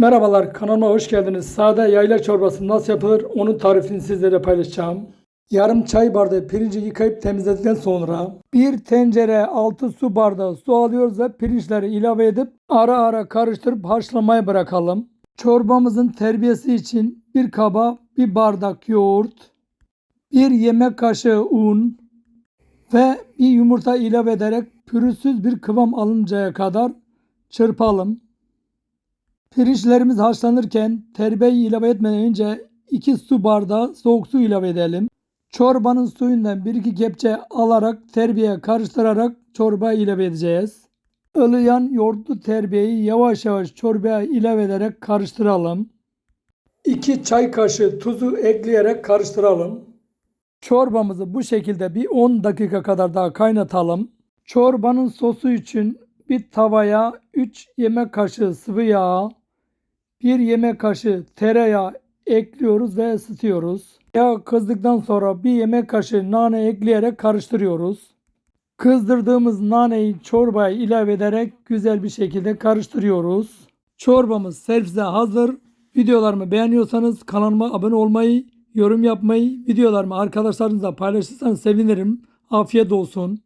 Merhabalar kanalıma hoş geldiniz. Sade yayla çorbası nasıl yapılır onun tarifini sizlere paylaşacağım. Yarım çay bardağı pirinci yıkayıp temizledikten sonra bir tencere 6 su bardağı su alıyoruz ve pirinçleri ilave edip ara ara karıştırıp haşlamaya bırakalım. Çorbamızın terbiyesi için bir kaba bir bardak yoğurt, bir yemek kaşığı un ve bir yumurta ilave ederek pürüzsüz bir kıvam alıncaya kadar çırpalım. Pirinçlerimiz haşlanırken terbiyeyi ilave etmeden önce 2 su bardağı soğuk su ilave edelim. Çorbanın suyundan 1-2 kepçe alarak terbiyeye karıştırarak çorba ilave edeceğiz. Ilıyan yoğurtlu terbiyeyi yavaş yavaş çorbaya ilave ederek karıştıralım. 2 çay kaşığı tuzu ekleyerek karıştıralım. Çorbamızı bu şekilde bir 10 dakika kadar daha kaynatalım. Çorbanın sosu için bir tavaya 3 yemek kaşığı sıvı yağ, 1 yemek kaşığı tereyağı ekliyoruz ve ısıtıyoruz. Yağ kızdıktan sonra bir yemek kaşığı nane ekleyerek karıştırıyoruz. Kızdırdığımız naneyi çorbaya ilave ederek güzel bir şekilde karıştırıyoruz. Çorbamız servise hazır. Videolarımı beğeniyorsanız kanalıma abone olmayı, yorum yapmayı, videolarımı arkadaşlarınızla paylaşırsanız sevinirim. Afiyet olsun.